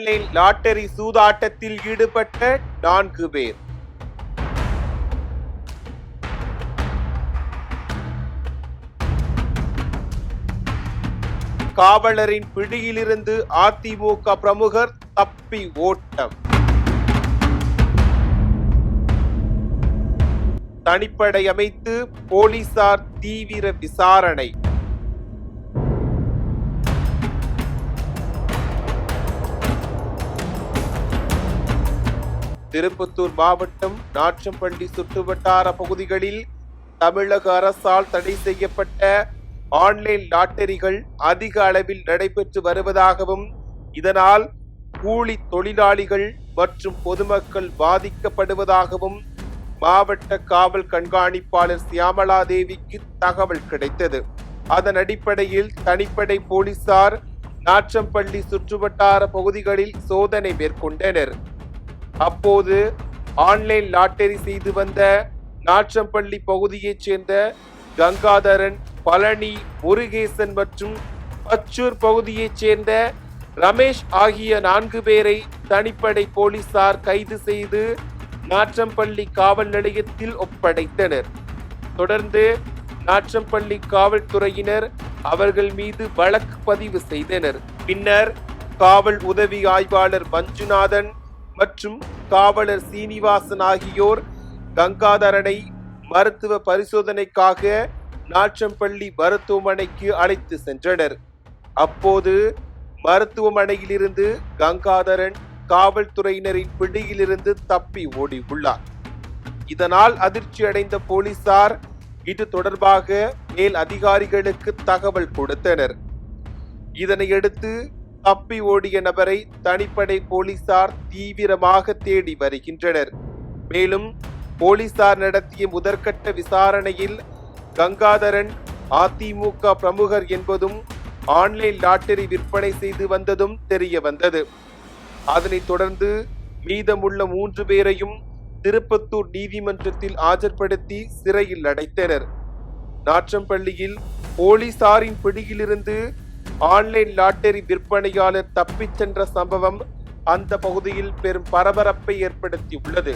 Online lottery சூதாட்டத்தில் ஈடுபட்ட நான்கு பேர். காவலரின் பிடியிலிருந்து அதிமுக பிரமுகர் தப்பி ஓட்டம். தனிப்படை அமைத்து போலீசார் தீவிர விசாரணை. திருப்பத்தூர் மாவட்டம் நாச்சம்பள்ளி சுற்றுவட்டார பகுதிகளில் தமிழக அரசால் தடை செய்யப்பட்ட ஆன்லைன் லாட்டரிகள் அதிக அளவில் நடைபெற்று வருவதாகவும் இதனால் கூலி தொழிலாளிகள் மற்றும் பொதுமக்கள் பாதிக்கப்படுவதாகவும் மாவட்ட காவல் கண்காணிப்பாளர் சியாமலா தேவிக்கு தகவல் கிடைத்தது. அதன் அடிப்படையில் தனிப்படை போலீசார் நாற்றம்பள்ளி சுற்றுவட்டார பகுதிகளில் சோதனை மேற்கொண்டனர். அப்போது ஆன்லைன் லாட்டரி செய்து வந்த நாற்றம்பள்ளி பகுதியைச் சேர்ந்த கங்காதரன் பழனி முருகேசன் மற்றும் பச்சூர் பகுதியைச் சேர்ந்த ரமேஷ் ஆகிய நான்கு பேரை தனிப்படை போலீசார் கைது செய்து நாற்றம்பள்ளி காவல் நிலையத்தில் ஒப்படைத்தனர். தொடர்ந்து நாற்றம்பள்ளி காவல்துறையினர் அவர்கள் மீது வழக்கு பதிவு செய்தனர். பின்னர் காவல் உதவி ஆய்வாளர் மஞ்சுநாதன் மற்றும் காவலர் சீனிவாசன் ஆகியோர் கங்காதரனை மருத்துவ பரிசோதனைக்காக நாச்சம்பள்ளி மருத்துவமனைக்கு அழைத்து சென்றனர். அப்போது மருத்துவமனையிலிருந்து கங்காதரன் காவல்துறையினரின் பிடியிலிருந்து தப்பி ஓடி உள்ளார் இதனால் அதிர்ச்சி அடைந்த போலீசார் இது தொடர்பாக மேல் அதிகாரிகளுக்கு தகவல் கொடுத்தனர். இதனையடுத்து தப்பி ஓடிய நபரை தனிப்படை போலீசார் தீவிரமாக தேடி வருகின்றனர். மேலும் போலீசார் நடத்திய முதற்கட்ட விசாரணையில் கங்காதரன் அதிமுக பிரமுகர் என்பதும் ஆன்லைன் லாட்டரி விற்பனை செய்து வந்ததும் தெரிய வந்தது அதனைத் தொடர்ந்து மீதமுள்ள மூன்று பேரையும் திருப்பத்தூர் நீதிமன்றத்தில் ஆஜர்படுத்தி சிறையில் அடைத்தனர். நாற்றம்பள்ளியில் போலீசாரின் பிடியிலிருந்து ஆன்லைன் லாட்டரி விற்பனையாளர் தப்பிச் சென்ற சம்பவம் அந்த பகுதியில் பெரும் பரபரப்பை ஏற்படுத்தியுள்ளது.